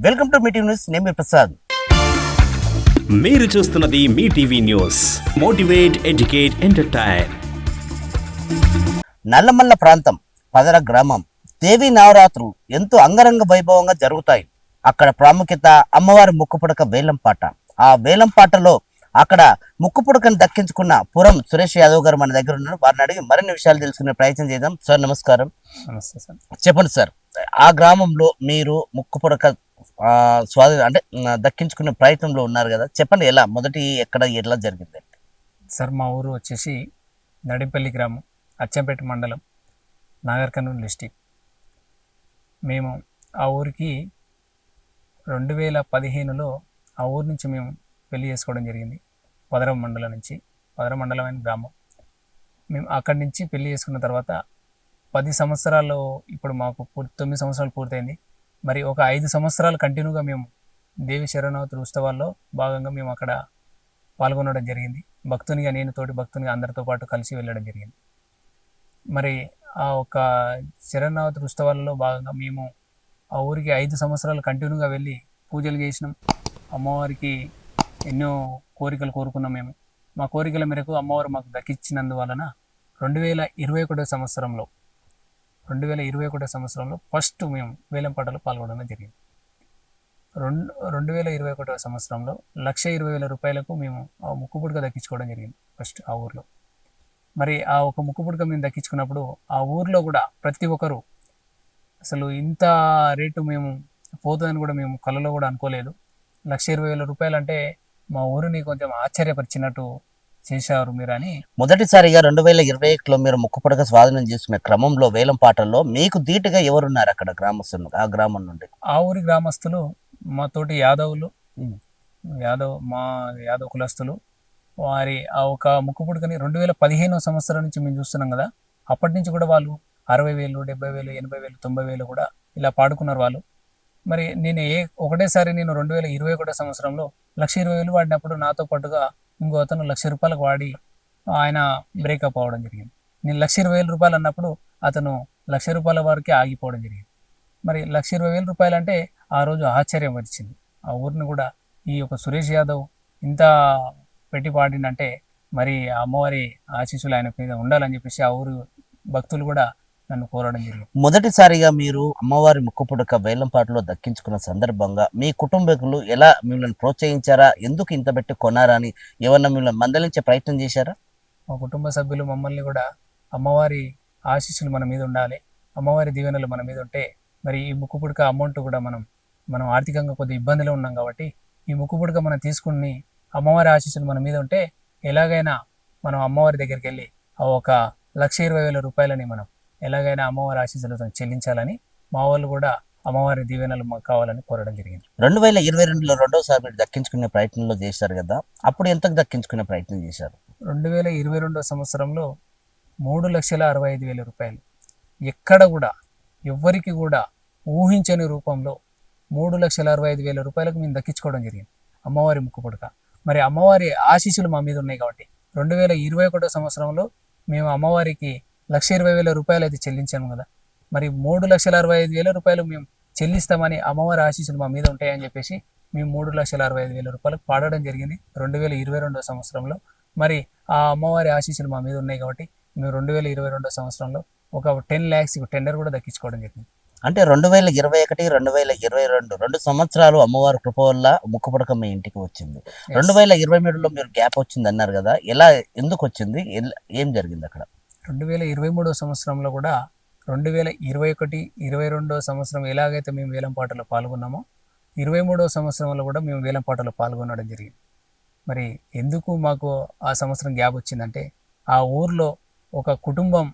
Welcome to meeting news నేను మీ ప్రసాద్. మీరు చూస్తున్నది మీ TV news. Motivate educate entertain. Nallamala ప్రాంతం పదర గ్రామం దేవి నవరాత్రులు ఎంతో అంగరంగ వైభవంగా జరుగుతాయి. అక్కడ ప్రాముఖ్యత అమ్మవారి ముక్కుపుడక వేలంపాట ఆ వేలంపాటలో అక్కడ ముక్కుపుడకను దక్కించుకున్న పురం సురేష్ యాదవ్ గారు మన దగ్గర ఉన్నారు. వారిని అడిగి మరిన్ని విషయాలు తెలుసుకునే ప్రయత్నం చేద్దాం. సార్ నమస్కారం. నమస్తే సార్. చెప్పండి సార్. ఆ గ్రామంలో మీరు ముక్కుపుడక స్వాధీ అంటే దక్కించుకునే ప్రయత్నంలో ఉన్నారు కదా. చెప్పండి ఎలా మొదటి ఎక్కడ ఎట్లా జరిగింది? సార్ మా ఊరు వచ్చేసి నడింపల్లి గ్రామం అచ్చంపేట మండలం నాగర్ కర్నూలు డిస్టిక్. మేము ఆ ఊరికి రెండు వేల పదిహేనులో ఆ ఊరు నుంచి మేము పెళ్ళి చేసుకోవడం జరిగింది. పదరం మండలం నుంచి పదరం మండలం అని గ్రామం. మేము అక్కడి నుంచి పెళ్ళి చేసుకున్న తర్వాత పది సంవత్సరాలు ఇప్పుడు మాకు పూర్తి తొమ్మిది సంవత్సరాలు పూర్తయింది. మరి ఒక ఐదు సంవత్సరాలు కంటిన్యూగా మేము దేవి శరణవతుల ఉత్సవాల్లో భాగంగా మేము అక్కడ పాల్గొనడం జరిగింది. భక్తునిగా నేను తోటి భక్తునిగా అందరితో పాటు కలిసి వెళ్ళడం జరిగింది. మరి ఆ ఒక శరణావతి ఉత్సవాలలో భాగంగా మేము ఆ ఊరికి ఐదు సంవత్సరాలు కంటిన్యూగా వెళ్ళి పూజలు చేసినాం. అమ్మవారికి ఎన్నో కోరికలు కోరుకున్నాం మేము. మా కోరికల మేరకు అమ్మవారు మాకు దక్కించినందువలన రెండు వేల ఇరవై ఒకటో సంవత్సరంలో రెండు వేల ఇరవై ఒకటో సంవత్సరంలో ఫస్ట్ మేము వేలంపాటలో పాల్గొనడం జరిగింది. రెండు రెండు వేల ఇరవై ఒకటో సంవత్సరంలో లక్ష ఇరవై వేల రూపాయలకు మేము ఆ ముక్కుపుడక దక్కించుకోవడం జరిగింది ఫస్ట్ ఆ ఊర్లో. మరి ఆ ఒక ముక్కుపుడక మేము దక్కించుకున్నప్పుడు ఆ ఊర్లో కూడా ప్రతి ఒక్కరు అసలు ఇంత రేటు మేము పోతుందని కూడా మేము కళలో కూడా అనుకోలేదు. లక్ష ఇరవై వేల రూపాయలు అంటే మా ఊరిని కొంచెం ఆశ్చర్యపరిచినట్టు చేశారు మీరు అని మొదటిసారిగా రెండు వేల ఇరవై ఒకటిలో మీరు ముక్కుపుడక స్వాధీనం చేసుకునే క్రమంలో వేలం పాటల్లో మీకు ధీటుగా ఎవరున్నారు అక్కడ గ్రామస్తులు ఆ గ్రామం నుండి? ఆ ఊరి గ్రామస్తులు మా తోటి యాదవులు. యాదవ్ మా యాదవ్ కులస్తులు వారి ఆ ఒక ముక్కుపుడుకని రెండు వేల పదిహేనో సంవత్సరం నుంచి మేము చూస్తున్నాం కదా. అప్పటి నుంచి కూడా వాళ్ళు అరవై వేలు డెబ్బై వేలు ఎనభై వేలు తొంభై వేలు కూడా ఇలా పాడుకున్నారు వాళ్ళు. మరి నేను ఏ ఒకటేసారి నేను రెండు వేల ఇరవై ఒకటో సంవత్సరంలో లక్ష ఇరవై వేలు వాడినప్పుడు నాతో పాటుగా ఇంకో అతను లక్ష రూపాయలకు వాడి ఆయన బ్రేకప్ అవ్వడం జరిగింది. నేను లక్ష ఇరవై వేల రూపాయలు అన్నప్పుడు అతను లక్ష రూపాయల వరకే ఆగిపోవడం జరిగింది. మరి లక్ష ఇరవై వేల రూపాయలు అంటే ఆ రోజు ఆశ్చర్యం వచ్చింది. ఆ ఊరిని కూడా ఈ యొక్క సురేష్ యాదవ్ ఇంత పెట్టి పాడిందంటే మరి అమ్మవారి ఆశీస్సులు ఆయన మీద ఉండాలని చెప్పేసి ఆ ఊరు భక్తులు కూడా నన్ను కోరడం జరిగింది. మొదటిసారిగా మీరు అమ్మవారి ముక్కుపుడక వేలం పాటలో దక్కించుకున్న సందర్భంగా మీ కుటుంబీకులు ఎలా మిమ్మల్ని ప్రోత్సహించారా? ఎందుకు ఇంత పెట్టి కొనారా అని ఏమన్నా మిమ్మల్ని మందలించే ప్రయత్నం చేశారా? మా కుటుంబ సభ్యులు మమ్మల్ని కూడా అమ్మవారి ఆశీస్సులు మన మీద ఉండాలి. అమ్మవారి దీవెనలు మన మీద ఉంటే మరి ఈ ముక్కు పుడక అమౌంట్ కూడా మనం మనం ఆర్థికంగా కొద్ది ఇబ్బందిలో ఉన్నాం కాబట్టి ఈ ముక్కు పుడక మనం తీసుకుని అమ్మవారి ఆశీస్సులు మన మీద ఉంటే ఎలాగైనా మనం అమ్మవారి దగ్గరికి వెళ్ళి ఆ ఒక లక్ష ఇరవై వేల రూపాయలని మనం ఎలాగైనా అమ్మవారి ఆశీస్సులతో చెల్లించాలని మా వాళ్ళు కూడా అమ్మవారి దీవెనలు మాకు కావాలని కోరడం జరిగింది. రెండు వేల ఇరవై రెండులో రెండోసారి మీరు దక్కించుకునే ప్రయత్నంలో చేశారు కదా అప్పుడు ఎంతకు దక్కించుకునే ప్రయత్నం చేశారు? రెండు వేల ఇరవై రెండో సంవత్సరంలో మూడు లక్షల అరవై ఐదు వేల రూపాయలు. ఎక్కడ కూడా ఎవ్వరికి కూడా ఊహించని రూపంలో మూడు లక్షల అరవై ఐదు వేల రూపాయలకు మేము దక్కించుకోవడం జరిగింది. అమ్మవారి ముక్కు పుడక మరి అమ్మవారి ఆశీస్సులు మా మీద ఉన్నాయి కాబట్టి రెండు వేల ఇరవై ఒకటో సంవత్సరంలో మేము అమ్మవారికి లక్ష ఇరవై వేల రూపాయలు అయితే చెల్లించాము కదా. మరి మూడు లక్షల అరవై ఐదు వేల రూపాయలు మేము చెల్లిస్తామని అమ్మవారి ఆశీస్సులు మా మీద ఉంటాయని చెప్పేసి మేము మూడు లక్షల అరవై ఐదు వేల రూపాయలకు పాడడం జరిగింది రెండు వేల ఇరవై రెండో సంవత్సరంలో. మరి ఆ అమ్మవారి ఆశీస్సులు మా మీద ఉన్నాయి కాబట్టి మేము రెండు వేల ఇరవై రెండో సంవత్సరంలో ఒక టెన్ ల్యాక్స్ టెండర్ కూడా దక్కించుకోవడం జరిగింది. అంటే రెండు వేల ఇరవై ఒకటి రెండు వేల ఇరవై రెండు రెండు సంవత్సరాలు అమ్మవారి కృప వల్ల ముక్కుపుడక మీ ఇంటికి వచ్చింది. రెండు వేల ఇరవై మూడులో మీరు గ్యాప్ వచ్చింది అన్నారు కదా ఎలా ఎందుకు వచ్చింది ఏం జరిగింది అక్కడ? రెండు వేల ఇరవై మూడో సంవత్సరంలో కూడా రెండు వేల ఇరవై ఒకటి ఇరవై రెండో సంవత్సరం ఎలాగైతే మేము వేలం పాటలో పాల్గొన్నామో ఇరవై మూడో సంవత్సరంలో కూడా మేము వేలంపాటలో పాల్గొనడం జరిగింది. మరి ఎందుకు మాకు ఆ సంవత్సరం గ్యాప్ వచ్చిందంటే ఆ ఊర్లో ఒక కుటుంబం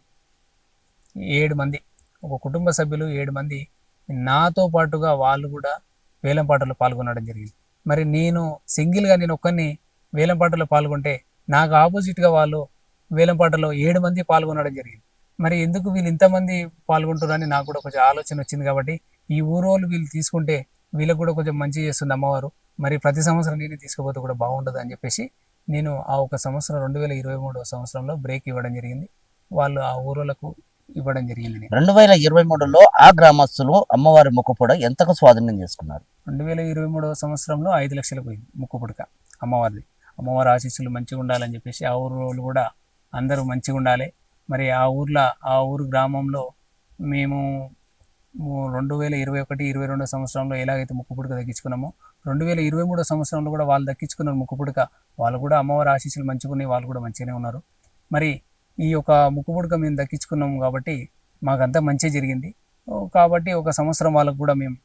ఏడు మంది ఒక కుటుంబ సభ్యులు ఏడు మంది నాతో పాటుగా వాళ్ళు కూడా వేలంపాటలో పాల్గొనడం జరిగింది. మరి నేను సింగిల్గా నేను ఒక్కరిని వేలంపాటలో పాల్గొంటే నాకు ఆపోజిట్గా వాళ్ళు వేలంపాటలో ఏడు మంది పాల్గొనడం జరిగింది. మరి ఎందుకు వీళ్ళు ఇంతమంది పాల్గొంటున్నారని నాకు కూడా కొంచెం ఆలోచన వచ్చింది కాబట్టి ఈ ఊరోళ్ళు వీళ్ళు తీసుకుంటే వీళ్ళకు కూడా కొంచెం మంచి చేస్తుంది అమ్మవారు. మరి ప్రతి సంవత్సరం నేను తీసుకుపోతే కూడా బాగుండదు అని చెప్పేసి నేను ఆ ఒక సంవత్సరం రెండు వేల ఇరవై మూడవ సంవత్సరంలో బ్రేక్ ఇవ్వడం జరిగింది. వాళ్ళు ఆ ఊరోళ్ళకు ఇవ్వడం జరిగింది. రెండు వేల ఇరవై మూడులో ఆ గ్రామస్తులు అమ్మవారి ముక్కుపుడ ఎంతకు స్వాధీనం చేసుకున్నారు? రెండు వేల ఇరవై మూడవ సంవత్సరంలో ఐదు లక్షలు పోయింది ముక్కు పుడక అమ్మవారిది. అమ్మవారి ఆశీస్సులు మంచిగా ఉండాలని చెప్పేసి ఆ ఊరు కూడా అందరూ మంచిగా ఉండాలి. మరి ఆ ఊర్లో ఆ ఊరు గ్రామంలో మేము రెండు వేల ఇరవై ఒకటి ఇరవై రెండో సంవత్సరంలో ఎలాగైతే ముక్కు పుడక దక్కించుకున్నామో రెండు వేల ఇరవై మూడో సంవత్సరంలో కూడా వాళ్ళు దక్కించుకున్నారు ముక్కుపుడక వాళ్ళు కూడా అమ్మవారి ఆశీస్సులు మంచిగా ఉన్నాయి వాళ్ళు కూడా మంచిగానే ఉన్నారు. మరి ఈ యొక్క ముక్కు పుడక మేము దక్కించుకున్నాము కాబట్టి మాకంతా మంచి జరిగింది. కాబట్టి ఒక సంవత్సరం వాళ్ళకు కూడా మేము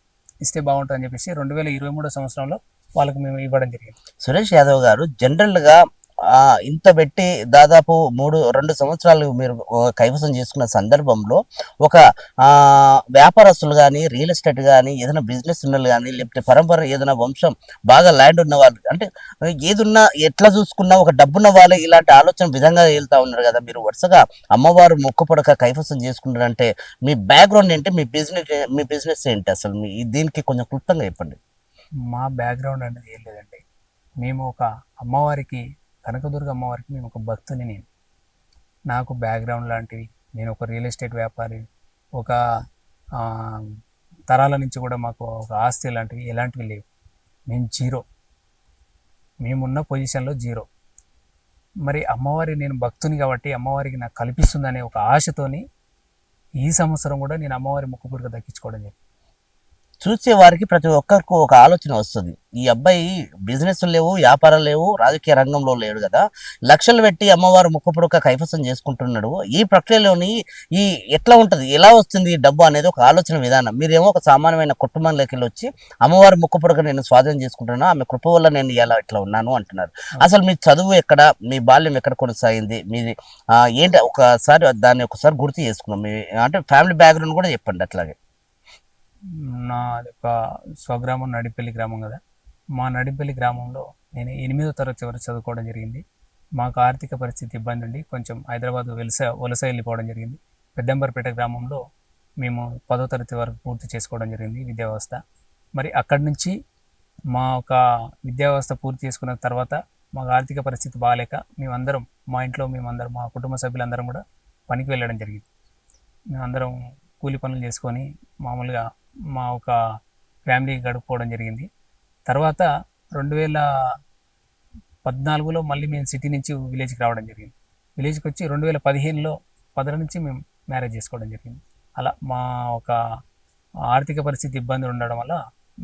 ఇస్తే బాగుంటుందని చెప్పేసి రెండు వేల ఇరవై మూడో సంవత్సరంలో వాళ్ళకి మేము ఇవ్వడం జరిగింది. సురేష్ యాదవ్ గారు జనరల్గా ఇంత పెట్టి దాదాపు మూడు రెండు సంవత్సరాలు మీరు కైవసం చేసుకున్న సందర్భంలో ఒక వ్యాపారస్తులు కానీ రియల్ ఎస్టేట్ కానీ ఏదైనా బిజినెస్ ఉన్న కానీ లేకపోతే పరంపర ఏదైనా వంశం బాగా ల్యాండ్ ఉన్న వాళ్ళు అంటే ఏదున్నా ఎట్లా చూసుకున్నా ఒక డబ్బున్న వాళ్ళే ఇలాంటి ఆలోచన విధంగా వెళ్తా ఉన్నారు కదా. మీరు వరుసగా అమ్మవారు మొక్కపడక కైవసం చేసుకుంటారంటే మీ బ్యాక్గ్రౌండ్ ఏంటి? మీ బిజినెస్ మీ బిజినెస్ ఏంటి అసలు? మీ దీనికి కొంచెం క్లుప్తంగా చెప్పండి. మా బ్యాక్గ్రౌండ్ అనేది ఏం లేదండి. మేము ఒక అమ్మవారికి కనకదుర్గ అమ్మవారికి నేను ఒక భక్తుని నేను. నాకు బ్యాక్గ్రౌండ్ లాంటివి నేను ఒక రియల్ ఎస్టేట్ వ్యాపారి ఒక తరాల నుంచి కూడా మాకు ఒక ఆస్తి లాంటివి ఎలాంటివి లేవు. మేము జీరో. మేమున్న పొజిషన్లో జీరో. మరి అమ్మవారి నేను భక్తుని కాబట్టి అమ్మవారికి నాకు కల్పిస్తుందనే ఒక ఆశతోని ఈ సంవత్సరం కూడా నేను అమ్మవారి ముక్కుపుడిగా దక్కించుకోవడం జరిగింది. చూసే వారికి ప్రతి ఒక్కరికి ఒక ఆలోచన వస్తుంది. ఈ అబ్బాయి బిజినెస్ లేవు వ్యాపారం లేవు రాజకీయ రంగంలో లేడు కదా. లక్షలు పెట్టి అమ్మవారు ముక్కుపుడక కైవసం చేసుకుంటున్నాడు. ఈ ప్రక్రియలోని ఈ ఎట్లా ఉంటది? ఎలా వస్తుంది ఈ డబ్బు అనేది ఒక ఆలోచన విధానం. మీరేమో ఒక సామాన్యమైన కుటుంబంలోకి వెళ్ళి వచ్చి అమ్మవారి ముక్కుపుడక నేను స్వాధీనం చేసుకుంటున్నాను ఆమె కృప వల్ల నేను ఎలా ఇట్లా ఉన్నాను అంటున్నారు. అసలు మీ చదువు ఎక్కడ? మీ బాల్యం ఎక్కడ కొనసాగింది? మీది ఏంటి? ఒకసారి దాన్ని ఒకసారి గుర్తు చేసుకుందాం. మీ అంటే ఫ్యామిలీ బ్యాక్గ్రౌండ్ కూడా చెప్పండి అట్లాగే. నా యొక్క స్వగ్రామం నడిపల్లి గ్రామం కదా. మా నడిపల్లి గ్రామంలో నేను ఎనిమిదో తరగతి వరకు చదువుకోవడం జరిగింది. మాకు ఆర్థిక పరిస్థితి ఇబ్బంది ఉండి కొంచెం హైదరాబాద్ వలస వలస వెళ్ళిపోవడం జరిగింది. పెద్దంబర్పేట గ్రామంలో మేము పదో తరగతి వరకు పూర్తి చేసుకోవడం జరిగింది విద్యా వ్యవస్థ. మరి అక్కడి నుంచి మా ఒక విద్యా వ్యవస్థ పూర్తి చేసుకున్న తర్వాత మాకు ఆర్థిక పరిస్థితి బాగాలేక మేమందరం మా ఇంట్లో మేమందరం మా కుటుంబ సభ్యులందరం కూడా పనికి వెళ్ళడం జరిగింది. మేమందరం కూలి పనులు చేసుకొని మామూలుగా మా ఒక ఫ్యామిలీ గడుపుకోవడం జరిగింది. తర్వాత రెండు వేల పద్నాలుగులో మళ్ళీ మేము సిటీ నుంచి విలేజ్కి రావడం జరిగింది. విలేజ్కి వచ్చి రెండు వేల పదిహేనులో పదల నుంచి మేము మ్యారేజ్ చేసుకోవడం జరిగింది. అలా మా ఒక ఆర్థిక పరిస్థితి ఇబ్బంది ఉండడం వల్ల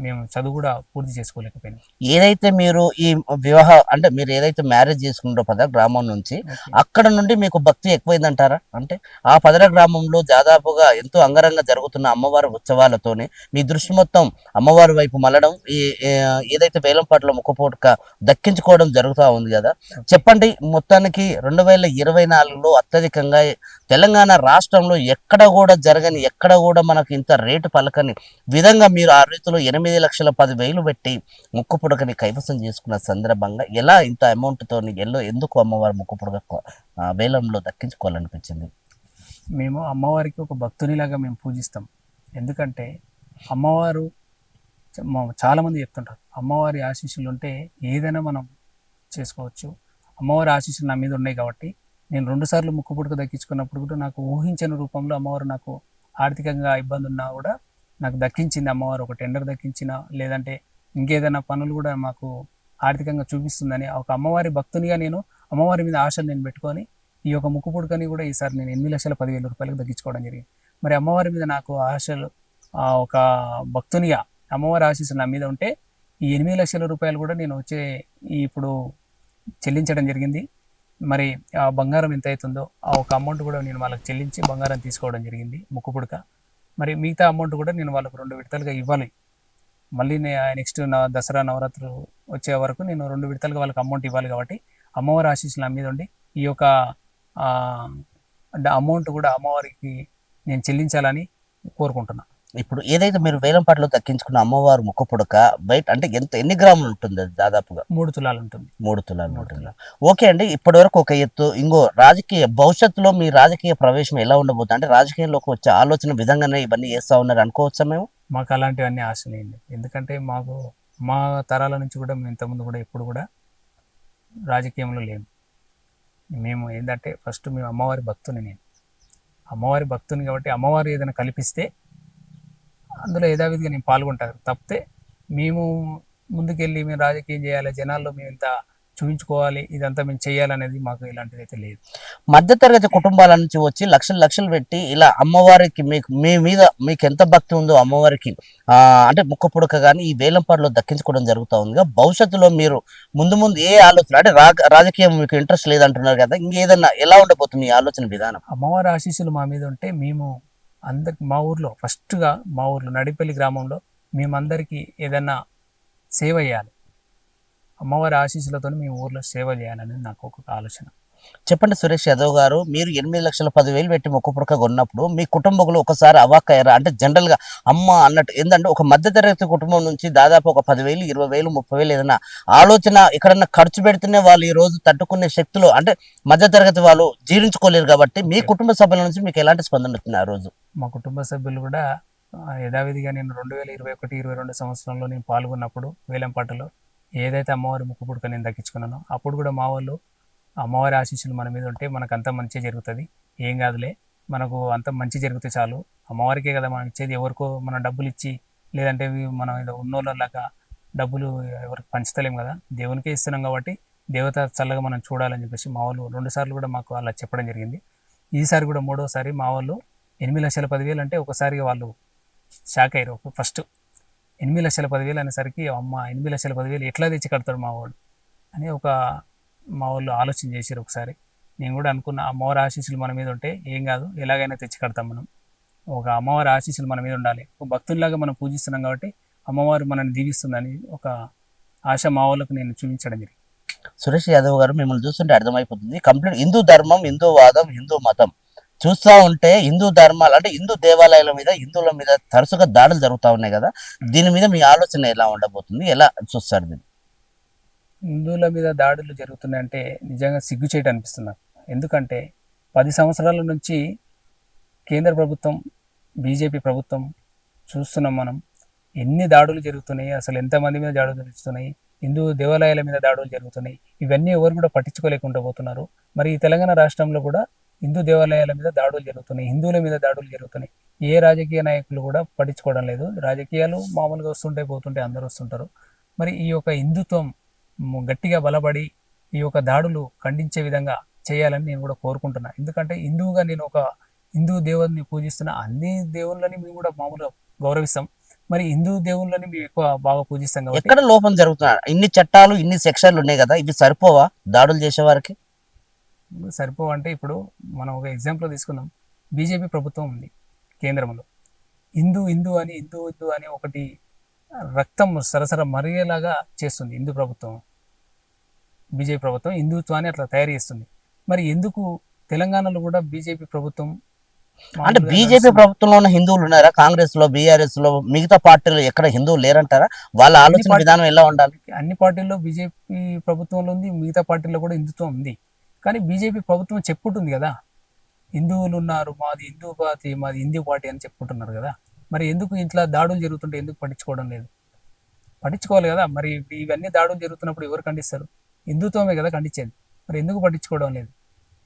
మేము చదువు కూడా పూర్తి చేసుకోలేకపోయినాం. ఏదైతే మీరు ఈ వివాహ అంటే మీరు ఏదైతే మ్యారేజ్ చేసుకున్నారో పద గ్రామం నుంచి. అక్కడ నుండి మీకు భక్తి ఎక్కువైందంటారా? అంటే ఆ పదర గ్రామంలో దాదాపుగా ఎంతో అంగరంగ జరుగుతున్న అమ్మవారి ఉత్సవాలతోనే మీ దృష్టి మొత్తం అమ్మవారి వైపు మళ్ళడం ఈ ఏదైతే వేలంపాటలో ముక్కపోటుక దక్కించుకోవడం జరుగుతూ ఉంది కదా. చెప్పండి మొత్తానికి రెండు వేల ఇరవై నాలుగులో అత్యధికంగా తెలంగాణ రాష్ట్రంలో ఎక్కడ కూడా జరగని ఎక్కడ కూడా మనకు ఇంత రేటు పలకని విధంగా మీరు ఆ రీతిలో ఎనిమిది లక్షల పది వేలు పెట్టి ముక్కు పుడకని కైవసం చేసుకున్న సందర్భంగా ఎలా ఇంత అమౌంట్ తోని ఎల్లో ఎందుకు అమ్మవారి ముక్కు పుడక వేలంలో దక్కించుకోవాలనిపించింది? మేము అమ్మవారికి ఒక భక్తునిలాగా మేము పూజిస్తాం. ఎందుకంటే అమ్మవారు చాలామంది చెప్తుంటారు అమ్మవారి ఆశీస్సులు ఉంటే ఏదైనా మనం చేసుకోవచ్చు. అమ్మవారి ఆశీస్సులు నా మీద ఉన్నాయి కాబట్టి నేను రెండుసార్లు ముక్కు పుడక దక్కించుకున్నప్పుడు కూడా నాకు ఊహించని రూపంలో అమ్మవారు నాకు ఆర్థికంగా ఇబ్బంది ఉన్నా కూడా నాకు దక్కించింది అమ్మవారు ఒక టెండర్ దక్కించిన లేదంటే ఇంకేదైనా పనులు కూడా మాకు ఆర్థికంగా చూపిస్తుందని ఒక అమ్మవారి భక్తునిగా నేను అమ్మవారి మీద ఆశలు నేను పెట్టుకొని ఈ యొక్క ముక్కు పుడకని కూడా ఈసారి నేను ఎనిమిది లక్షల పదివేల రూపాయలకు దగ్గించుకోవడం జరిగింది. మరి అమ్మవారి మీద నాకు ఆశలు ఆ, ఒక భక్తునిగా అమ్మవారి ఆశీస్సులు నా మీద ఉంటే ఈ ఎనిమిది లక్షల రూపాయలు కూడా నేను వచ్చే ఇప్పుడు చెల్లించడం జరిగింది. మరి ఆ బంగారం ఎంత అవుతుందో ఆ ఒక అమౌంట్ కూడా నేను వాళ్ళకి చెల్లించి బంగారం తీసుకోవడం జరిగింది ముక్కు పుడక. మరి మిగతా అమౌంట్ కూడా నేను వాళ్ళకు రెండు విడతలుగా ఇవ్వాలి. మళ్ళీ నెక్స్ట్ నా దసరా నవరాత్రులు వచ్చే వరకు నేను రెండు విడతలుగా వాళ్ళకి అమౌంట్ ఇవ్వాలి కాబట్టి అమ్మవారి ఆశీస్సులు నా మీద ఉండి ఈ యొక్క అమౌంట్ కూడా అమ్మవారికి నేను చెల్లించాలని కోరుకుంటున్నా. ఇప్పుడు ఏదైతే మీరు వేలంపాటలో దక్కించుకున్న అమ్మవారి ముక్కు పుడక బయట అంటే ఎంత ఎన్ని గ్రాములు ఉంటుంది అది దాదాపుగా? మూడు తులాలు ఉంటుంది. మూడు తులాలు మూడు ఉంటుంది. తులాలు. ఓకే అండి ఇప్పటి వరకు ఒక ఎత్తు. ఇంకో రాజకీయ భవిష్యత్తులో మీ రాజకీయ ప్రవేశం ఎలా ఉండబోతుంది? అంటే రాజకీయంలోకి వచ్చే ఆలోచన విధంగానే ఇవన్నీ చేస్తా ఉన్నారు అనుకోవచ్చా మేము? మాకు అలాంటివన్నీ ఏంటి ఎందుకంటే మాకు మా తరాల నుంచి కూడా మేము ఇంతకుముందు కూడా ఎప్పుడు కూడా రాజకీయంలో లేము మేము ఏంటంటే ఫస్ట్ మేము అమ్మవారి భక్తుని నేను. అమ్మవారి భక్తుని కాబట్టి అమ్మవారు ఏదైనా కల్పిస్తే అందులో యథావిధిగా నేను పాల్గొంటాను. తప్పితే మేము ముందుకెళ్ళి మేము రాజకీయం చేయాలి జనాల్లో మేము ఇంత చూపించుకోవాలి ఇదంతా మేము చేయాలనేది మాకు ఇలాంటిది అయితే లేదు. మధ్యతరగతి కుటుంబాల నుంచి వచ్చి లక్షలు లక్షలు పెట్టి ఇలా అమ్మవారికి మీకు మీ మీద మీకు ఎంత భక్తి ఉందో అమ్మవారికి అంటే ముక్క పుడక కానీ ఈ వేలంపాడులో దక్కించుకోవడం జరుగుతూ ఉంది భవిష్యత్తులో మీరు ముందు ముందు ఏ ఆలోచన అంటే రా- రాజకీయం మీకు ఇంట్రెస్ట్ లేదంటున్నారు కదా ఇంకేదన్నా ఎలా ఉండబోతుంది మీ ఆలోచన విధానం? అమ్మవారి ఆశీస్సులు మా మీద ఉంటే మేము అందరికి మా ఊర్లో ఫస్ట్గా మా ఊర్లో నడిపల్లి గ్రామంలో మేమందరికీ ఏదన్నా సేవ చేయాలి. అమ్మవారి ఆశీస్సులతో మేము ఊర్లో సేవ చేయాలనేది నాకు ఒక ఆలోచన. చెప్పండి సురేష్ యాదవ్ గారు మీరు ఎనిమిది లక్షల పదివేలు పెట్టి మొక్క పుడక కొన్నప్పుడు మీ కుటుంబంలో ఒకసారి అవాక్ అయ్యారా? అంటే జనరల్గా అమ్మ అన్నట్టు ఏంటంటే ఒక మధ్యతరగతి కుటుంబం నుంచి దాదాపు ఒక పదివేలు ఇరవై వేలు ముప్పై వేలు ఏదైనా ఆలోచన ఎక్కడన్నా ఖర్చు పెడితేనే వాళ్ళు ఈ రోజు తట్టుకునే శక్తులు అంటే మధ్యతరగతి వాళ్ళు జీర్ణించుకోలేరు కాబట్టి మీ కుటుంబ సభ్యుల నుంచి మీకు ఎలాంటి స్పందన వచ్చింది ఆ రోజు? మా కుటుంబ సభ్యులు కూడా యథావిధిగా నేను రెండు వేల ఇరవై ఒకటి ఇరవై రెండు సంవత్సరంలో నేను పాల్గొన్నప్పుడు వేలంపాటలో ఏదైతే అమ్మవారి ముక్కు పుడక నేను దక్కించుకున్నానో అప్పుడు కూడా మా వాళ్ళు అమ్మవారి ఆశీస్సులు మన మీద ఉంటే మనకు అంత మంచి జరుగుతుంది. ఏం కాదులే మనకు అంత మంచి జరిగితే చాలు. అమ్మవారికే కదా మనం ఇచ్చేది ఎవరికో మనం డబ్బులు ఇచ్చి లేదంటే మనం ఏదో ఉన్నోళ్ళలాగా డబ్బులు ఎవరికి పంచుతలేం కదా. దేవునికే ఇస్తున్నాం కాబట్టి దేవత చల్లగా మనం చూడాలని చెప్పేసి మా వాళ్ళు రెండుసార్లు కూడా మాకు అలా చెప్పడం జరిగింది. ఈసారి కూడా మూడోసారి మా వాళ్ళు ఎనిమిది లక్షల పదివేలు అంటే ఒకసారి వాళ్ళు షాక్ అయ్యారు ఫస్ట్. ఎనిమిది లక్షల పదివేలు అనేసరికి అమ్మ ఎనిమిది లక్షల పదివేలు ఎట్లా తెచ్చి కడతాడు మా వాడు అని ఒక మా వాళ్ళు ఆలోచన చేశారు ఒకసారి. నేను కూడా అనుకున్న అమ్మవారి ఆశీస్సులు మన మీద ఉంటే ఏం కాదు ఎలాగైనా తెచ్చి కడతాం మనం. ఒక అమ్మవారి ఆశీస్సులు మన మీద ఉండాలి. ఒక భక్తుల్లాగా మనం పూజిస్తున్నాం కాబట్టి అమ్మవారు మనల్ని దీవిస్తుందని ఒక ఆశ మా వాళ్ళకు నేను చూపించడం జరిగింది. సురేష్ యాదవ్ గారు మిమ్మల్ని చూస్తుంటే అర్థమైపోతుంది. కంప్లీట్ హిందూ ధర్మం హిందూ వాదం హిందూ మతం చూస్తా ఉంటే హిందూ ధర్మాలు అంటే హిందూ దేవాలయాల మీద హిందువుల మీద తరచుగా దాడులు జరుగుతా ఉన్నాయి కదా. దీని మీద మీ ఆలోచన ఎలా ఉండబోతుంది? ఎలా చూస్తారు దీన్ని? హిందువుల మీద దాడులు జరుగుతున్నాయంటే నిజంగా సిగ్గుచేటు అనిపిస్తుంది నాకు. ఎందుకంటే పది సంవత్సరాల నుంచి కేంద్ర ప్రభుత్వం బీజేపీ ప్రభుత్వం చూస్తున్నాం మనం. ఎన్ని దాడులు జరుగుతున్నాయి అసలు ఎంతమంది మీద దాడులు జరుగుతున్నాయి హిందూ దేవాలయాల మీద దాడులు జరుగుతున్నాయి ఇవన్నీ ఎవరు కూడా పట్టించుకోలేకుండా పోతున్నారు. మరి ఈ తెలంగాణ రాష్ట్రంలో కూడా హిందూ దేవాలయాల మీద దాడులు జరుగుతున్నాయి హిందువుల మీద దాడులు జరుగుతున్నాయి. ఏ రాజకీయ నాయకులు కూడా పట్టించుకోవడం లేదు. రాజకీయాలు మామూలుగా వస్తుంటే పోతుంటే అందరూ వస్తుంటారు. మరి ఈ యొక్క హిందుత్వం గట్టిగా బలపడి ఈ యొక్క దాడులు ఖండించే విధంగా చేయాలని నేను కూడా కోరుకుంటున్నా. ఎందుకంటే హిందువుగా నేను ఒక హిందూ దేవుడిని పూజిస్తున్న అన్ని దేవుళ్ళని మేము కూడా మామూలుగా గౌరవిస్తాం. మరి హిందూ దేవుళ్ళని మేము ఎక్కువ బాగా పూజిస్తాం కాబట్టి ఎక్కడ లోపం జరుగుతున్నా ఇన్ని చట్టాలు ఇన్ని సెక్షన్లు ఉన్నాయి కదా ఇవి సరిపోవా దాడులు చేసే వారికి? సరిపో అంటే ఇప్పుడు మనం ఒక ఎగ్జాంపుల్ తీసుకుందాం. బీజేపీ ప్రభుత్వం ఉంది కేంద్రంలో. హిందూ హిందూ అని హిందూ హిందూ అని ఒకటి రక్తం సరసర మరిగేలాగా చేస్తుంది హిందూ ప్రభుత్వం. బీజేపీ ప్రభుత్వం హిందుత్వాన్ని అట్లా తయారు చేస్తుంది. మరి ఎందుకు తెలంగాణలో కూడా బీజేపీ ప్రభుత్వం అంటే బీజేపీ. ప్రభుత్వంలో ఉన్న హిందువులు ఉన్నారా? కాంగ్రెస్లో బీఆర్ఎస్లో మిగతా పార్టీలు ఎక్కడ హిందువులు లేరంటారా? వాళ్ళ ఆలోచన విధానం ఎలా ఉండాలి? అన్ని పార్టీల్లో బీజేపీ ప్రభుత్వంలో ఉంది మిగతా పార్టీల్లో కూడా హిందుత్వం ఉంది. కానీ బీజేపీ ప్రభుత్వం చెప్పుకుంటుంది కదా. హిందువులు ఉన్నారు మాది హిందూ పార్టీ మాది హిందూ పార్టీ అని చెప్పుకుంటున్నారు కదా. మరి ఎందుకు ఇంట్లో దాడులు జరుగుతుంటే ఎందుకు పట్టించుకోవడం లేదు? పట్టించుకోవాలి కదా మరి ఇవన్నీ దాడులు జరుగుతున్నప్పుడు ఎవరు ఖండిస్తారు? హిందుత్వమే కదా ఖండించేది. మరి ఎందుకు పట్టించుకోవడం లేదు?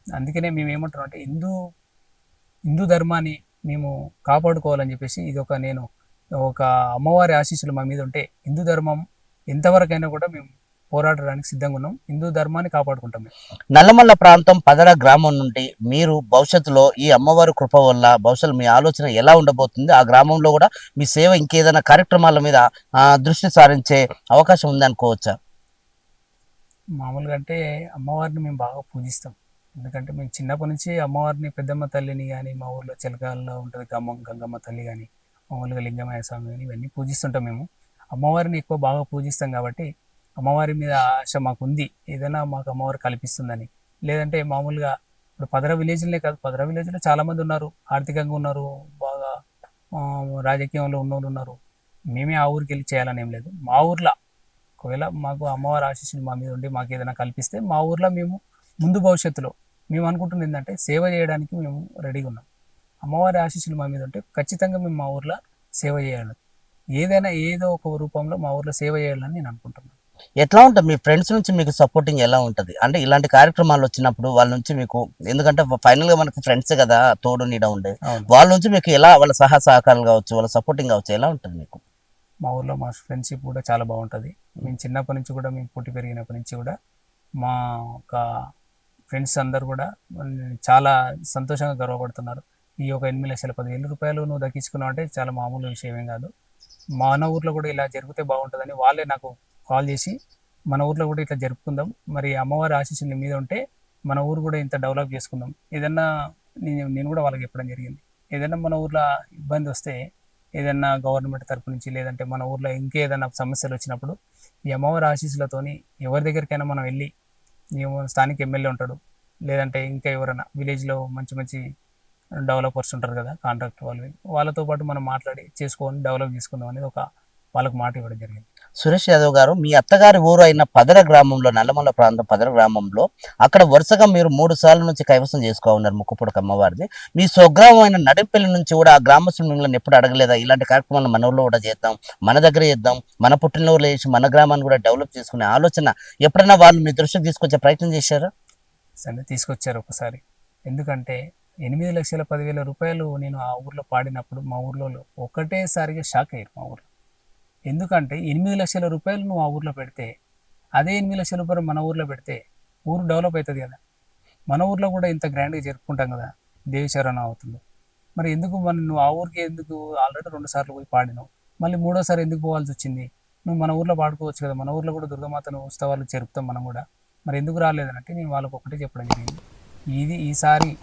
అందుకనే మేము ఏమంటున్నాం అంటే హిందూ హిందూ ధర్మాన్ని మేము కాపాడుకోవాలని చెప్పేసి ఇది ఒక నేను ఒక అమ్మవారి ఆశీస్సులు మా మీద ఉంటే హిందూ ధర్మం ఎంతవరకైనా కూడా మేము పోరాడడానికి సిద్ధంగా ఉన్నాం. హిందూ ధర్మాన్ని కాపాడుకుంటాం నల్లమల్ల ప్రాంతం పదర గ్రామం నుండి మీరు భవిష్యత్తులో ఈ అమ్మవారి కృప వల్ల భవిష్యత్తు మీ ఆలోచన ఎలా ఉండబోతుంది? ఆ గ్రామంలో కూడా మీ సేవ ఇంకేదైనా కార్యక్రమాల మీద దృష్టి సారించే అవకాశం ఉంది అనుకోవచ్చా? మామూలుగా అంటే అమ్మవారిని మేము బాగా పూజిస్తాం. ఎందుకంటే మేము చిన్నప్పటి నుంచి అమ్మవారిని పెద్దమ్మ తల్లిని కానీ మా ఊర్లో చిలకాల్లో ఉంటుంది గమ్మ గంగమ్మ తల్లి కానీ మామూలుగా లింగమయ్య స్వామి కానీ ఇవన్నీ పూజిస్తుంటాం మేము. అమ్మవారిని ఎక్కువ బాగా పూజిస్తాం కాబట్టి అమ్మవారి మీద ఆశ మాకు ఉంది ఏదైనా మాకు అమ్మవారు కల్పిస్తుందని. లేదంటే మామూలుగా ఇప్పుడు పదర విలేజ్లే కాదు పదర విలేజ్లో చాలామంది ఉన్నారు. ఆర్థికంగా ఉన్నారు బాగా రాజకీయంలో ఉన్నోళ్ళు ఉన్నారు. మేమే ఆ ఊరికి వెళ్ళి చేయాలని ఏం లేదు. మా ఊర్లో. ఒకవేళ మాకు అమ్మవారి ఆశీస్సులు మా మీద ఉండి మాకు ఏదైనా కల్పిస్తే మా ఊర్లో మేము ముందు భవిష్యత్తులో మేము అనుకుంటుంది ఏంటంటే సేవ చేయడానికి మేము రెడీగా ఉన్నాం. అమ్మవారి ఆశీస్సులు మా మీద ఉంటే ఖచ్చితంగా మేము మా ఊర్లో సేవ చేయాలి. ఏదైనా ఏదో ఒక రూపంలో మా ఊర్లో సేవ చేయాలని నేను అనుకుంటున్నాను. ఎట్లా ఉంటుంది? మీ ఫ్రెండ్స్ నుంచి మీకు సపోర్టింగ్ ఎలా ఉంటుంది? అంటే ఇలాంటి కార్యక్రమాలు వచ్చినప్పుడు వాళ్ళ నుంచి మీకు ఎందుకంటే ఫైనల్గా మనకి ఫ్రెండ్స్ కదా తోడు నీడ ఉండే. వాళ్ళ నుంచి మీకు ఎలా వాళ్ళ సహా సహకారాలు కావచ్చు వాళ్ళ సపోర్టింగ్ కావచ్చు ఎలా ఉంటుంది మీకు? మా ఊర్లో మా ఫ్రెండ్షిప్ కూడా చాలా బాగుంటుంది. మేము చిన్నప్పటి నుంచి కూడా మేము పుట్టి పెరిగినప్పటి నుంచి కూడా మా ఒక ఫ్రెండ్స్ అందరు కూడా చాలా సంతోషంగా గర్వపడుతున్నారు. ఈ యొక్క ఎనిమిది లక్షల పదివేల రూపాయలు నువ్వు దక్కించుకున్నావు అంటే చాలా మామూలు విషయం ఏం కాదు మన ఊర్లో కూడా ఇలా జరిగితే బాగుంటుందని వాళ్ళే నాకు కాల్ చేసి మన ఊర్లో కూడా ఇట్లా జరుపుకుందాం. మరి అమ్మవారి ఆశీస్సులు మీద ఉంటే మన ఊరు కూడా ఇంత డెవలప్ చేసుకుందాం. ఏదన్నా నేను నేను కూడా వాళ్ళకి చెప్పడం జరిగింది. ఏదైనా మన ఊర్లో ఇబ్బంది వస్తే ఏదన్నా గవర్నమెంట్ తరపు నుంచి లేదంటే మన ఊర్లో ఏదైనా సమస్యలు వచ్చినప్పుడు ఈ అమ్మవారి ఆశీస్సులతోని ఎవరి దగ్గరికైనా మనం వెళ్ళి ఏమో స్థానిక ఎమ్మెల్యే ఉంటాడు. లేదంటే ఇంకా ఎవరైనా విలేజ్లో మంచి మంచి డెవలపర్స్ ఉంటారు కదా కాంట్రాక్ట్ వాళ్ళు. వాళ్ళతో పాటు మనం మాట్లాడి చేసుకొని డెవలప్ చేసుకుందాం అనేది ఒక వాళ్ళకు మాట ఇవ్వడం జరిగింది. సురేష్ యాదవ్ గారు మీ అత్తగారి ఊరు అయిన పదర గ్రామంలో నల్లమల్ల ప్రాంతం పదర గ్రామంలో అక్కడ వరుసగా మీరు మూడు సార్ల నుంచి కైవసం చేసుకో ఉన్నారు ముక్కుపుడక అమ్మవారిది. మీ స్వగ్రామం అయిన నడింపల్లి నుంచి కూడా ఆ గ్రామస్తులు మిమ్మల్ని ఎప్పుడు అడగలేదా? ఇలాంటి కార్యక్రమాలు మన ఊళ్ళో కూడా చేద్దాం మన దగ్గర చేద్దాం మన పుట్టినూరులో చేసి మన గ్రామాన్ని కూడా డెవలప్ చేసుకునే ఆలోచన ఎప్పుడైనా వాళ్ళు మీ దృష్టికి తీసుకొచ్చే ప్రయత్నం చేశారా? సరే తీసుకొచ్చారు ఒకసారి. ఎందుకంటే ఎనిమిది లక్షల పదివేల రూపాయలు నేను ఆ ఊర్లో పాడినప్పుడు మా ఊర్లో ఒకటేసారిగా షాక్ అయ్యారు మా ఊర్లో. ఎందుకంటే ఎనిమిది లక్షల రూపాయలు నువ్వు ఆ ఊర్లో పెడితే అదే ఎనిమిది లక్షల రూపాయలు మన ఊర్లో పెడితే ఊరు డెవలప్ అవుతుంది కదా. మన ఊర్లో కూడా ఇంత గ్రాండ్గా జరుపుకుంటాం కదా దేవీశరణ అవుతుంది. మరి ఎందుకు మరి నువ్వు ఆ ఊరికి ఎందుకు ఆల్రెడీ రెండు సార్లు పోయి పాడినావు? మళ్ళీ మూడోసారి ఎందుకు పోవాల్సి వచ్చింది? నువ్వు మన ఊర్లో పాడుకోవచ్చు కదా మన ఊర్లో కూడా దుర్గమాతను ఉత్సవాలు జరుపుతాం మనం కూడా. మరి ఎందుకు రాలేదనంటే నేను వాళ్ళకి ఒకటే చెప్పడం జరిగింది. ఇది ఈసారి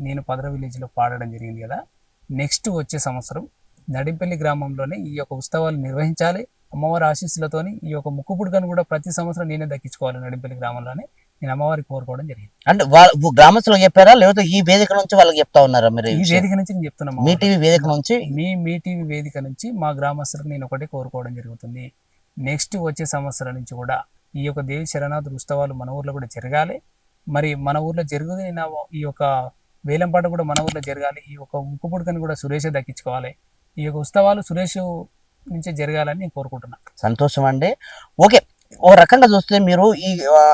నేను పదర విలేజ్లో పాడడం జరిగింది కదా నెక్స్ట్ వచ్చే సంవత్సరం నడింపల్లి గ్రామంలోనే ఈ యొక్క ఉత్సవాలు నిర్వహించాలి. అమ్మవారి ఆశీస్సులతోని ఈ యొక్క ముక్కు పుడకను కూడా ప్రతి సంవత్సరం నేనే దక్కించుకోవాలి నడింపల్లి గ్రామంలోనే. నేను అమ్మవారికి కోరుకోవడం జరిగింది. అంటే వాళ్ళు గ్రామస్తులకు చెప్పారా? లేకపోతే ఈ వేదిక నుంచి వాళ్ళకి చెప్తా ఉన్నారా మీరు ఈ? వేదిక నుంచి నేను చెప్తున్నా మీ టీవీ వేదిక నుంచి? మీ మీ టీవీ వేదిక నుంచి మా గ్రామస్తులకు నేను ఒకటే కోరుకోవడం జరుగుతుంది. నెక్స్ట్ వచ్చే సంవత్సరం నుంచి కూడా ఈ యొక్క దేవి శరణాథుల ఉత్సవాలు మన ఊర్లో కూడా జరగాలి. మరి మన ఊర్లో జరుగుతున్న ఈ యొక్క వేలంపాట కూడా మన ఊర్లో జరగాలి. ఈ యొక్క ముక్కు పుడకని కూడా సురేషే దక్కించుకోవాలి. ఈ యొక్క ఉత్సవాలు సురేష్ నుంచే జరగాలని నేను కోరుకుంటున్నాను సంతోషం అండి ఓకే ఓ రకంగా చూస్తే మీరు ఈ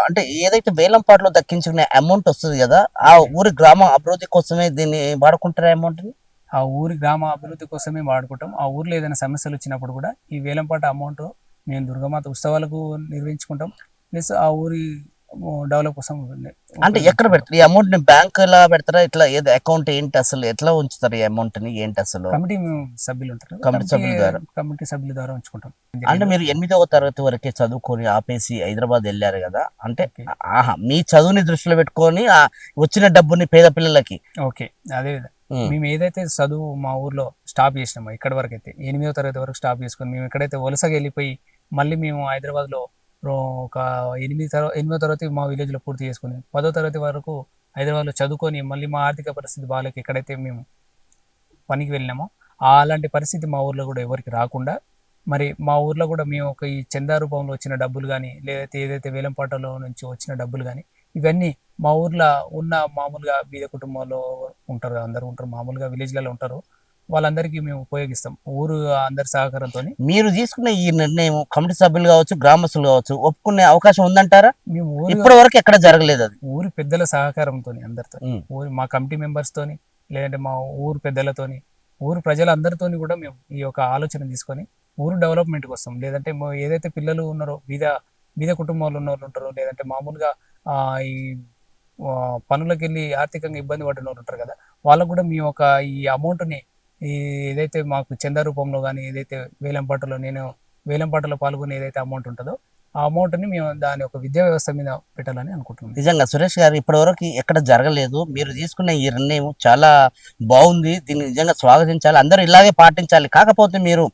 అంటే ఏదైతే వేలంపాటలో దక్కించుకునే అమౌంట్ వస్తుంది కదా ఆ ఊరి గ్రామ అభివృద్ధి కోసమే దీన్ని వాడుకుంటారా అమౌంట్ ఆ ఊరి గ్రామ అభివృద్ధి కోసమే వాడుకుంటాం. ఆ ఊర్లో ఏదైనా సమస్యలు వచ్చినప్పుడు కూడా ఈ వేలంపాట అమౌంట్ మేము దుర్గమాత ఉత్సవాలకు నిర్వహించుకుంటాం. ప్లస్ ఆ ఊరి డెవలప్ కోసం అంటే ఎక్కడ పెడతారు? ఈ అమౌంట్ని బ్యాంక్ లా పెడతారా? ఇట్లా ఏదో అకౌంట్ ఏంటి అసలు? ఎట్లా ఉంచుతారు ఈ అమౌంట్ని? ఏంటి అసలు? కమిటీ సభ్యులు ఉంటారు కమిటీ సభ్యుల ద్వారా. కమిటీ సభ్యుల ద్వారా ఉంచుకుంటాం. అంటే మీరు ఎనిమిదవ తరగతి వరకే చదువుకొని ఆపేసి హైదరాబాద్ వెళ్ళారు కదా? అంటే. ఆహా మీ చదువుని దృష్టిలో పెట్టుకొని ఆ వచ్చిన డబ్బుని పేద పిల్లలకి. ఓకే అదే విధంగా. మేము ఏదైతే చదువు మా ఊర్లో స్టాప్ చేసినామో ఇక్కడ వరకు అయితే ఎనిమిదో తరగతి వరకు స్టాప్ చేసుకొని మేము ఎక్కడైతే వలసగా వెళ్ళిపోయి మళ్ళీ మేము హైదరాబాద్లో ఒక ఎనిమిది తర్వాత ఎనిమిదో తరగతి మా విలేజ్లో పూర్తి చేసుకుని పదో తరగతి వరకు హైదరాబాద్లో చదువుకొని మళ్ళీ మా ఆర్థిక పరిస్థితి బాగాలేక ఎక్కడైతే మేము పనికి వెళ్ళినామో అలాంటి పరిస్థితి మా ఊర్లో కూడా ఎవరికి రాకుండా మరి మా ఊర్లో కూడా మేము ఒక ఈ చందా రూపంలో వచ్చిన డబ్బులు కానీ లేదైతే ఏదైతే వేలంపాటలో నుంచి వచ్చిన డబ్బులు కానీ ఇవన్నీ మా ఊర్లో ఉన్న మామూలుగా బీద కుటుంబాల్లో ఉంటారు అందరూ ఉంటారు మామూలుగా విలేజ్లలో ఉంటారు. వాళ్ళందరికీ మేము ఉపయోగిస్తాం. ఊరు అందరి సహకారంతో మీరు తీసుకున్న ఈ నిర్ణయం కమిటీ సభ్యులు కావచ్చు గ్రామస్తులు కావచ్చు ఒప్పుకునే అవకాశం ఉందంటారా? మేము ఊరు ఇప్పటి వరకు ఎక్కడ జరగలేదు అది. ఊరి పెద్దల సహకారంతో అందరితో. ఊరి మా కమిటీ మెంబర్స్ తోని లేదంటే మా ఊరు పెద్దలతోని ఊరు ప్రజలందరితోని కూడా మేము ఈ యొక్క ఆలోచన తీసుకొని ఊరు డెవలప్మెంట్ కోసం లేదంటే ఏదైతే పిల్లలు ఉన్నారో బీద బీద కుటుంబాలు ఉన్న వాళ్ళు ఉంటారో లేదంటే మామూలుగా ఆ, ఈ పనులకు వెళ్ళి ఆర్థికంగా ఇబ్బంది పడిన వాళ్ళు ఉంటారు కదా వాళ్ళకు కూడా మీ యొక్క ఈ అమౌంట్ని ఈ ఏదైతే మాకు చందా రూపంలో కానీ ఏదైతే వేలంపాటలో నేను వేలంపాటలో పాల్గొనే ఏదైతే అమౌంట్ ఉంటుందో ఆ అమౌంట్ని మేము దాని ఒక విద్యా వ్యవస్థ మీద పెట్టాలని అనుకుంటున్నాం. నిజంగా సురేష్ గారు ఇప్పటి వరకు ఎక్కడ జరగలేదు. మీరు తీసుకున్న ఈ నిర్ణయం చాలా బాగుంది. దీన్ని నిజంగా స్వాగతించాలి. అందరూ ఇలాగే పాటించాలి. కాకపోతే మీరు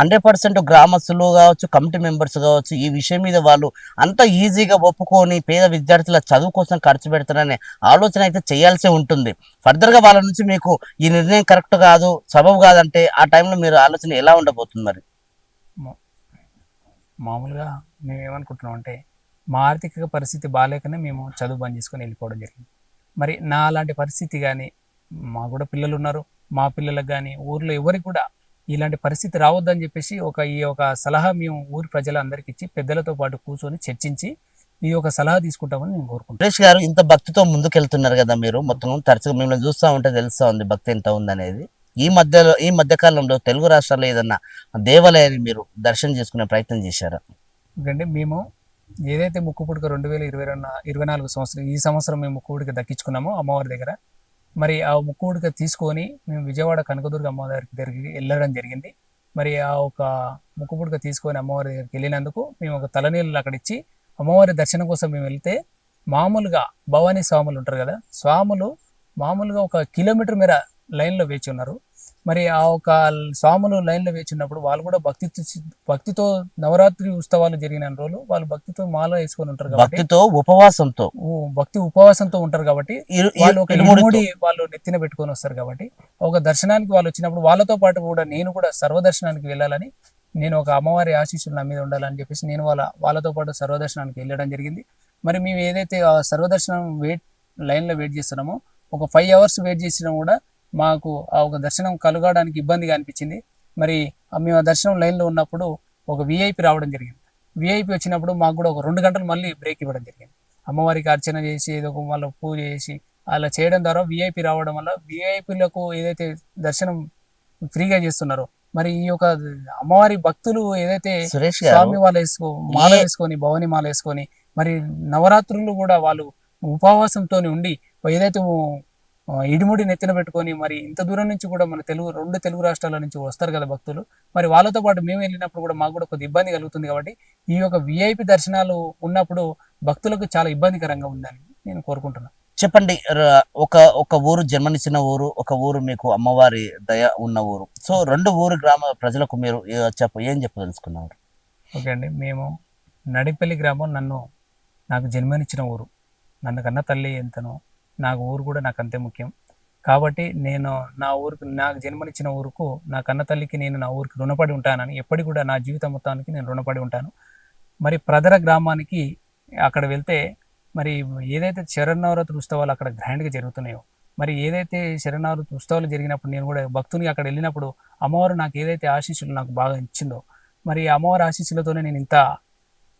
హండ్రెడ్ పర్సెంట్ గ్రామస్తులు కావచ్చు కమిటీ మెంబర్స్ కావచ్చు ఈ విషయం మీద వాళ్ళు అంత ఈజీగా ఒప్పుకొని పేద విద్యార్థుల చదువు కోసం ఖర్చు పెడతారనే ఆలోచన అయితే చేయాల్సి ఉంటుంది. ఫర్దర్గా వాళ్ళ నుంచి మీకు ఈ నిర్ణయం కరెక్ట్ కాదు సబబు కాదంటే ఆ టైంలో మీరు ఆలోచన ఎలా ఉండబోతుంది మరి? మామూలుగా మేము ఏమనుకుంటున్నాం అంటే మా ఆర్థిక పరిస్థితి బాగాలేకనే మేము చదువు బంద్ చేసుకొని వెళ్ళిపోవడం జరిగింది. మరి నా అలాంటి పరిస్థితి కానీ మా కూడా పిల్లలు ఉన్నారు మా పిల్లలకు కానీ ఊర్లో ఎవరికి కూడా ఇలాంటి పరిస్థితి రావద్దని చెప్పేసి ఒక ఈ ఒక సలహా మేము ఊరి ప్రజలందరికీ ఇచ్చి పెద్దలతో పాటు కూర్చొని చర్చించి ఈ యొక్క సలహా తీసుకుంటామని నేను కోరుకుంటాను సురేష్ గారు ఇంత భక్తితో ముందుకెళ్తున్నారు కదా మీరు మొత్తం తరచుగా మిమ్మల్ని చూస్తూ ఉంటే తెలుస్తూ ఉంది భక్తి ఎంత ఉందనేది. ఈ మధ్యలో ఈ మధ్య కాలంలో తెలుగు రాష్ట్రాల్లో ఏదన్నా దేవాలయాన్ని మీరు దర్శనం చేసుకునే ప్రయత్నం చేశారా? ఎందుకంటే మేము ఏదైతే ముక్కు పుడక రెండు వేల ఇరవై రెండు ఇరవై నాలుగు సంవత్సరం ఈ సంవత్సరం మేము ముక్కు పుడక దక్కించుకున్నామో అమ్మవారి దగ్గర మరి ఆ ముక్కు పుడక తీసుకొని మేము విజయవాడ కనకదుర్గ అమ్మవారి దగ్గరికి వెళ్ళడం జరిగింది. మరి ఆ ఒక ముక్కు పుడక తీసుకొని అమ్మవారి దగ్గరికి వెళ్ళినందుకు మేము ఒక తలనీళ్ళు అక్కడ ఇచ్చి అమ్మవారి దర్శనం కోసం మేము వెళ్తే మామూలుగా భవానీ స్వాములు ఉంటారు కదా స్వాములు మామూలుగా ఒక కిలోమీటర్ మేర లైన్లో వేచి ఉన్నారు మరి ఆ ఒక స్వాములు లైన్లో వేచి ఉన్నప్పుడు వాళ్ళు కూడా భక్తి భక్తితో నవరాత్రి ఉత్సవాలు జరిగిన రోజులు వాళ్ళు భక్తితో మాల వేసుకొని ఉంటారు కాబట్టి భక్తితో ఉపవాసంతో భక్తి ఉపవాసంతో ఉంటారు కాబట్టి వాళ్ళు ఒక ఇరుముడితో. ఇరుముడి వాళ్ళు నెత్తిన పెట్టుకొని వస్తారు కాబట్టి ఒక దర్శనానికి వాళ్ళు వచ్చినప్పుడు వాళ్ళతో పాటు కూడా నేను కూడా సర్వదర్శనానికి వెళ్ళాలని నేను ఒక అమ్మవారి ఆశీస్సులు నా మీద ఉండాలని చెప్పేసి నేను వాళ్ళ వాళ్ళతో పాటు సర్వదర్శనానికి వెళ్ళడం జరిగింది మరి మేము ఏదైతే సర్వదర్శనం వెయిట్ లైన్లో వెయిట్ చేస్తున్నామో ఒక ఫైవ్ అవర్స్ వెయిట్ చేసినా కూడా మాకు ఆ ఒక దర్శనం కలగడానికి ఇబ్బందిగా అనిపించింది. మరి మేము ఆ దర్శనం లైన్లో ఉన్నప్పుడు ఒక విఐపి రావడం జరిగింది. విఐపి వచ్చినప్పుడు మాకు కూడా ఒక రెండు గంటలు మళ్ళీ బ్రేక్ ఇవ్వడం జరిగింది. అమ్మవారికి అర్చన చేసి ఏదో ఒక మళ్ళీ పూజ చేసి అలా చేయడం ద్వారా విఐపి రావడం వల్ల విఐపీలకు ఏదైతే దర్శనం ఫ్రీగా చేస్తున్నారో మరి ఈ యొక్క అమ్మవారి భక్తులు ఏదైతే స్వామి మాల వేసుకో మాల వేసుకొని భవాని మాల వేసుకొని మరి నవరాత్రులు కూడా వాళ్ళు ఉపవాసంతో ఉండి ఏదైతే ఇడిముడి నెత్తిన పెట్టుకొని మరి ఇంత దూరం నుంచి కూడా మన తెలుగు రెండు తెలుగు రాష్ట్రాల నుంచి వస్తారు కదా భక్తులు. మరి వాళ్ళతో పాటు మేము వెళ్ళినప్పుడు కూడా మాకు కూడా కొద్ది ఇబ్బంది కలుగుతుంది కాబట్టి ఈ యొక్క విఐపి దర్శనాలు ఉన్నప్పుడు భక్తులకు చాలా ఇబ్బందికరంగా ఉందని నేను కోరుకుంటున్నాను చెప్పండి ఒక ఒక ఊరు జన్మనిచ్చిన ఊరు ఒక ఊరు మీకు అమ్మవారి దయ ఉన్న ఊరు. సో రెండు ఊరు గ్రామ ప్రజలకు మీరు చెప్ప ఏం చెప్పదలుచుకున్నారు? ఓకే అండి. మేము నడిపల్లి గ్రామం నన్ను నాకు జన్మనిచ్చిన ఊరు. నన్ను కన్న తల్లి ఎంతనో నాకు ఊరు కూడా నాకు అంతే ముఖ్యం. కాబట్టి నేను నా ఊరికి నాకు జన్మనిచ్చిన ఊరుకు నా కన్న తల్లికి నేను నా ఊరికి రుణపడి ఉంటానని ఎప్పటికి కూడా నా జీవితం మొత్తానికి నేను రుణపడి ఉంటాను. మరి ప్రదర గ్రామానికి అక్కడ వెళ్తే మరి ఏదైతే శరన్నవరాత్రి ఉత్సవాలు అక్కడ గ్రాండ్గా జరుగుతున్నాయో మరి ఏదైతే శరణావృతి ఉత్సవాలు జరిగినప్పుడు నేను కూడా భక్తునికి అక్కడ వెళ్ళినప్పుడు అమ్మవారు నాకు ఏదైతే ఆశీస్సులు నాకు బాగా ఇచ్చిందో మరి అమ్మవారి ఆశీస్సులతోనే నేను ఇంత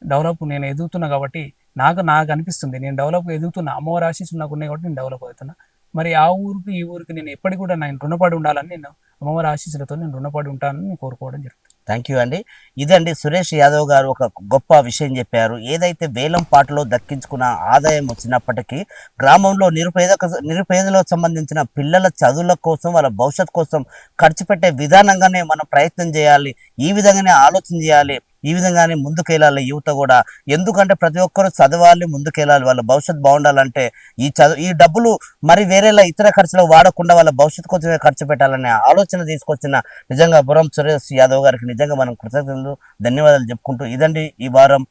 డెవలప్ నేను ఎదుగుతున్నా కాబట్టి నాకు నాకు అనిపిస్తుంది. నేను డెవలప్ ఎదుగుతున్నా అమ్మవారి ఆశీస్సులు నాకు ఉన్నాయి కాబట్టి నేను డెవలప్ అవుతున్నా. మరి ఆ ఊరికి ఈ ఊరికి నేను ఎప్పటికి కూడా నేను రుణపడి ఉండాలని నేను అమ్మవారి ఆశీస్సులతో నేను రుణపడి ఉంటానని నేను కోరుకోవడం జరుగుతుంది. థ్యాంక్ యూ అండి. ఇదండి సురేష్ యాదవ్ గారు ఒక గొప్ప విషయం చెప్పారు. ఏదైతే వేలం పాటలో దక్కించుకున్న ఆదాయం వచ్చినప్పటికీ గ్రామంలో నిరుపేద నిరుపేదలకు సంబంధించిన పిల్లల చదువుల కోసం వాళ్ళ భవిష్యత్ కోసం ఖర్చు పెట్టే విధానంగానే మనం ప్రయత్నం చేయాలి. ఈ విధంగానే ఆలోచన చేయాలి. ఈ విధంగానే ముందుకెళ్ళాలి యువత కూడా. ఎందుకంటే ప్రతి ఒక్కరు చదవాలి ముందుకెళ్ళాలి. వాళ్ళ భవిష్యత్ బాగుండాలంటే ఈ చదువు ఈ డబ్బులు మరి వేరేలా ఇతర ఖర్చులో వాడకుండా వాళ్ళ భవిష్యత్ కోసమే ఖర్చు పెట్టాలనే ఆలోచన తీసుకొచ్చిన నిజంగా బురం సురేష్ యాదవ్ గారికి నిజంగా మనం కృతజ్ఞతలు ధన్యవాదాలు చెప్పుకుంటూ ఇదండి ఈ వారం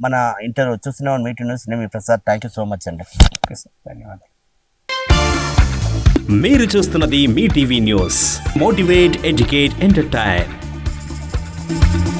మన ఇంటర్వ్యూ. చూసిన మీటింగ్ న్యూస్ నేను మీ Prasad. Thank you so much అండి. ధన్యవాదాలు. మీరు చూస్తున్నది మీ TV news. Motivate educate entertain